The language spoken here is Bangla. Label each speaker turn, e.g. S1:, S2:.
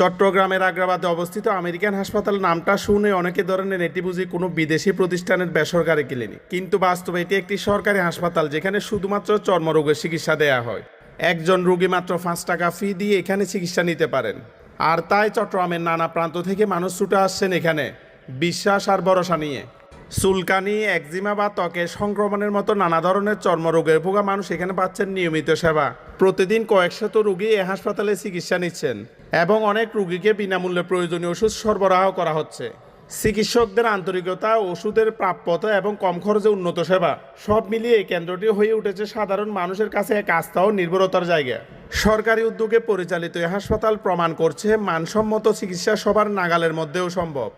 S1: চট্টগ্রামের আগ্রাবাদে অবস্থিত আমেরিকান হাসপাতাল নামটা শুনে অনেকে ধরনের এটি বুঝি কোনো বিদেশি প্রতিষ্ঠানের বেসরকারি ক্লিনিক। কিন্তু বাস্তবে এটি একটি সরকারি হাসপাতাল যেখানে শুধুমাত্র চর্মরোগের চিকিৎসা দেয়া হয়। একজন রোগী মাত্র পাঁচ টাকা ফি দিয়ে এখানে চিকিৎসা নিতে পারেন। আর তাই চট্টগ্রামের নানা প্রান্ত থেকে মানুষ ছুটে আসছেন এখানে। বিশ্বাস আর ভরসা নিয়ে। চুলকানি একজিমা বা ত্বকের সংক্রমণের মতো নানা ধরনের চর্মরোগের ভোগা মানুষ এখানে পাচ্ছেন নিয়মিত সেবা। প্রতিদিন কয়েকশত রুগী এ হাসপাতালে চিকিৎসা নিচ্ছেন এবং অনেক রুগীকে বিনামূল্যে প্রয়োজনীয় ওষুধ সরবরাহ করা হচ্ছে। চিকিৎসকদের আন্তরিকতা, ওষুধের প্রাপ্যতা এবং কম খরচে উন্নত সেবা, সব মিলিয়ে এই কেন্দ্রটি হয়ে উঠেছে সাধারণ মানুষের কাছে এক আস্থা ও নির্ভরতার জায়গা। সরকারি উদ্যোগে পরিচালিত এই হাসপাতাল প্রমাণ করছে মানসম্মত চিকিৎসা সবার নাগালের মধ্যেও সম্ভব।